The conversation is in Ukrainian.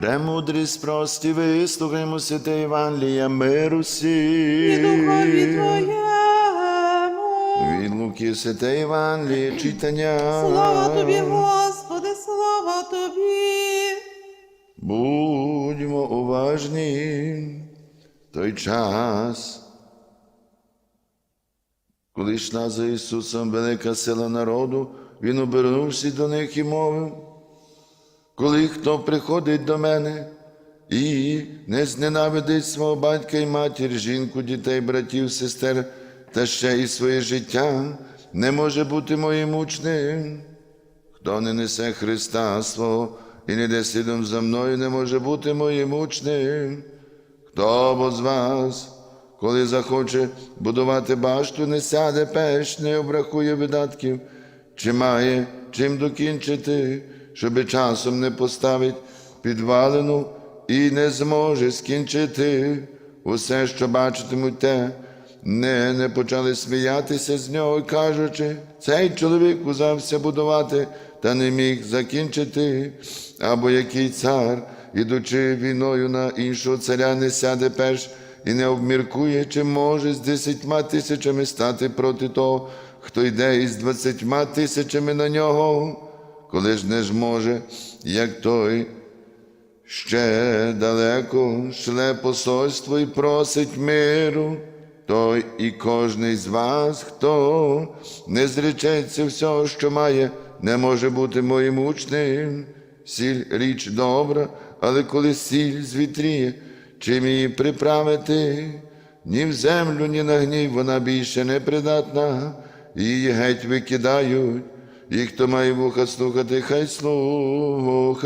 Премудрість прості, вислухаймо святе Євангелія миру і всім. духові Твоєму. Від Луки святе Євангеліє читання. Слава Тобі, Господи, слава Тобі. Будьмо уважні. Той час, коли йшла за Ісусом велика сила народу, Він обернувся до них і мовив, коли хто приходить до мене і не зненавидить свого батька і матір, жінку, дітей, братів, сестер та ще й своє життя, не може бути моїм учнем. Хто не несе Христа свого і не йде слідом за мною, не може бути моїм учнем. Хто бо з вас, коли захоче будувати башту, не сяде пеш, не обрахує видатків, чи має чим докінчити, щоби часом не поставить підвалину і не зможе скінчити. Усе, що бачитимуть те, не, не почали сміятися з нього, кажучи, цей чоловік узався будувати та не міг закінчити, або який цар, ідучи війною на іншого царя, не сяде перш і не обміркує, чи може з десятьма тисячами стати проти того, хто йде із двадцятьма тисячами на нього, коли ж не ж може, як той, ще далеко шле посольство і просить миру, той і кожний з вас, хто не зречеться всього, що має, не може бути моїм учнем. Сіль річ добра, але коли сіль звітріє, чим її приправити, ні в землю, ні на гній вона більше не придатна, її геть викидають. І хто має вуха слухати, хай слухає.